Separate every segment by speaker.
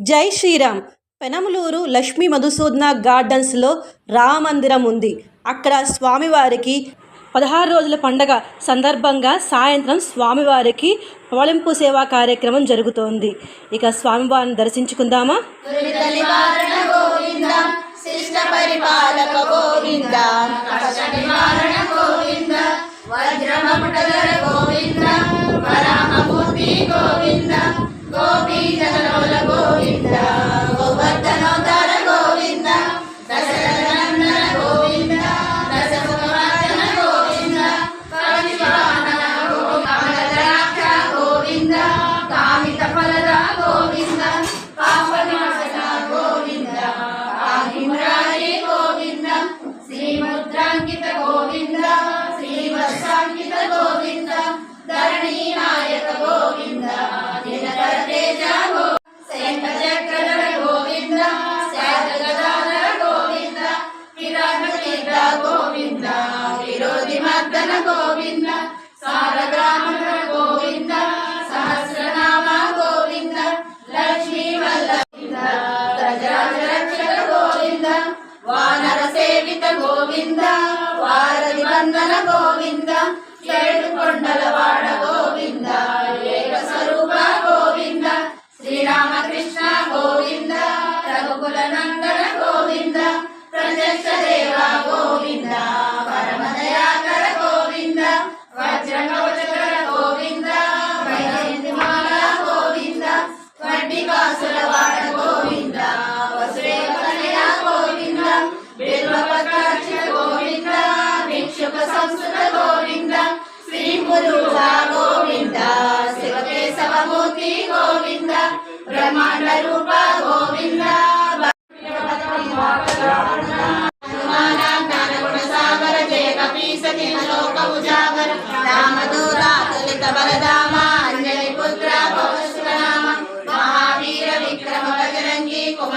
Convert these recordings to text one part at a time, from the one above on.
Speaker 1: జై శ్రీరామ్. పెనమలూరు లక్ష్మీ మధుసూదన గార్డెన్స్లో రామమందిరం ఉంది. అక్కడ స్వామివారికి పదహారు రోజుల పండగ సందర్భంగా సాయంత్రం స్వామివారికి పవళింపు సేవా కార్యక్రమం జరుగుతోంది. ఇక స్వామివారిని దర్శించుకుందామా?
Speaker 2: గోవింద పరిపాలక విరోధి గోవింద సారగ్రామ గోవింద సహస్రనామ గోవింద లక్ష్మీ వల్లభ గజరాజ రక్షక గోవింద వానర సేవిత గోవింద వారధి వందన గోవింద ఏడు కొండల వాడ గోవింద ఏక స్వరూప గోవింద శ్రీరామకృష్ణ వడ్డీ గోవింద వసుదేవతనయ గోవింద బిల్వపత్రాక్ష గోవింద భిక్షుక సంస్కృత గోవింద శ్రీ గోవింద శివకేశవమూర్తి గోవింద బ్రహ్మాండ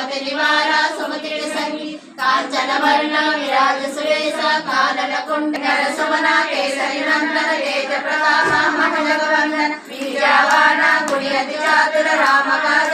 Speaker 2: బజరంగి కుమతి నివార సుమతి సంగి కాంచన వర్ణ విరాజ సురేశ కానన కుండల సుమన కేసరి నందన తేజ ప్రతాప మహజగ వందన విజయవాడ గుడి అతి చాతుర రామకాజ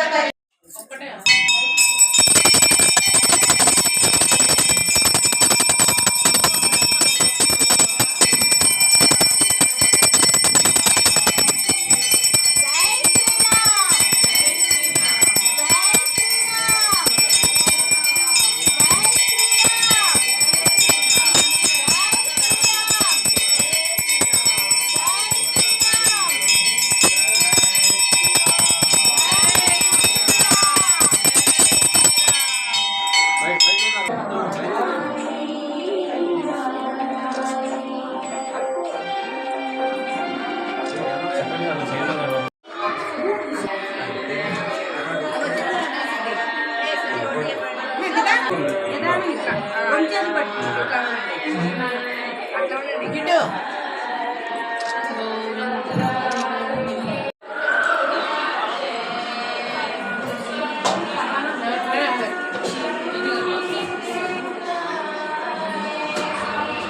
Speaker 2: కరి
Speaker 3: గిట్టు